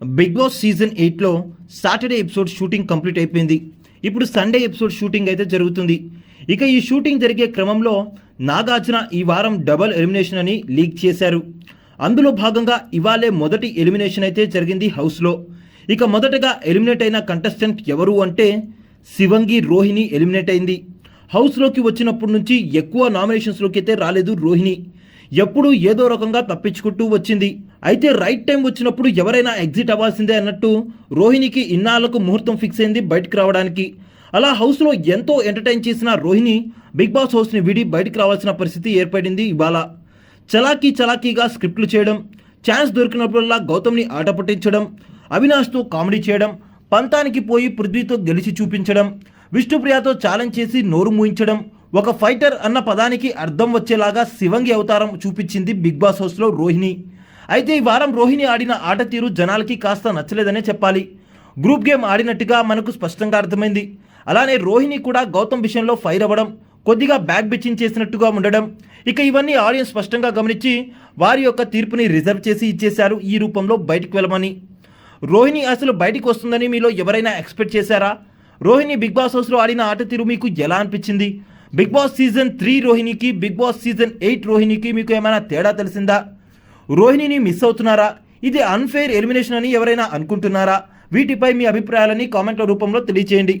Big Boss season ఎయిట్లో Saturday episode shooting complete అయిపోయింది. ఇప్పుడు సండే ఎపిసోడ్ షూటింగ్ అయితే జరుగుతుంది. ఇక ఈ షూటింగ్ జరిగే క్రమంలో నాగార్జున ఈ వారం డబల్ ఎలిమినేషన్ అని లీక్ చేశారు. అందులో భాగంగా ఇవాళే మొదటి ఎలిమినేషన్ అయితే జరిగింది హౌస్లో. ఇక మొదటగా ఎలిమినేట్ అయిన కంటెస్టెంట్ ఎవరు అంటే శివంగి రోహిణి ఎలిమినేట్ అయింది. హౌస్లోకి వచ్చినప్పటి నుంచి ఎక్కువ నామినేషన్స్లోకి అయితే రాలేదు రోహిణి. ఎప్పుడూ ఏదో రకంగా తప్పించుకుంటూ వచ్చింది. అయితే రైట్ టైం వచ్చినప్పుడు ఎవరైనా ఎగ్జిట్ అవ్వాల్సిందే అన్నట్టు రోహిణికి ఇన్నాళ్ళకు ముహూర్తం ఫిక్స్ అయింది బయటకు రావడానికి. అలా హౌస్లో ఎంతో ఎంటర్టైన్ చేసిన రోహిణి బిగ్ బాస్ హౌస్ని విడి బయటకు రావాల్సిన పరిస్థితి ఏర్పడింది ఇవాళ. చలాకీ చలాకీగా స్క్రిప్ట్లు చేయడం ఛాన్స్ దొరికినప్పుడల్లా గౌతమ్ని ఆట పట్టించడం అవినాష్తో కామెడీ చేయడం పంతానికి పోయి పృథ్వీతో గెలిచి చూపించడం విష్ణుప్రియతో ఛాలెంజ్ చేసి నోరు మూయించడం ఒక ఫైటర్ అన్న పదానికి అర్థం వచ్చేలాగా శివంగి అవతారం చూపించింది బిగ్ బాస్ హౌస్లో రోహిణి. అయితే ఈ వారం రోహిణి ఆడిన ఆట తీరు జనాలకి కాస్త నచ్చలేదనే చెప్పాలి. గ్రూప్ గేమ్ ఆడినట్టుగా మనకు స్పష్టంగా అర్థమైంది. అలానే రోహిణి కూడా గౌతమ్ విషయంలో ఫైర్ అవ్వడం కొద్దిగా బ్యాక్ బిచ్చింగ్ చేసినట్టుగా ఉండడం ఇక ఇవన్నీ ఆడియన్స్ స్పష్టంగా గమనించి వారి యొక్క తీర్పుని రిజర్వ్ చేసి ఇచ్చేశారు ఈ రూపంలో బయటకు వెళ్ళమని. రోహిణి అసలు బయటికి వస్తుందని మీలో ఎవరైనా ఎక్స్పెక్ట్ చేశారా? రోహిణి బిగ్ బాస్ హౌస్లో ఆడిన ఆట తీరు మీకు ఎలా అనిపించింది? బిగ్ బాస్ సీజన్ త్రీ రోహిణికి బిగ్ బాస్ సీజన్ ఎయిట్ రోహిణికి మీకు ఏమైనా తేడా తెలిసిందా? రోహిణిని మిస్ అవుతున్నారా? ఇది అన్ఫెయిర్ ఎలిమినేషన్ అని ఎవరైనా అనుకుంటున్నారా? వీటిపై మీ అభిప్రాయాలని కామెంట్ల రూపంలో తెలియచేయండి.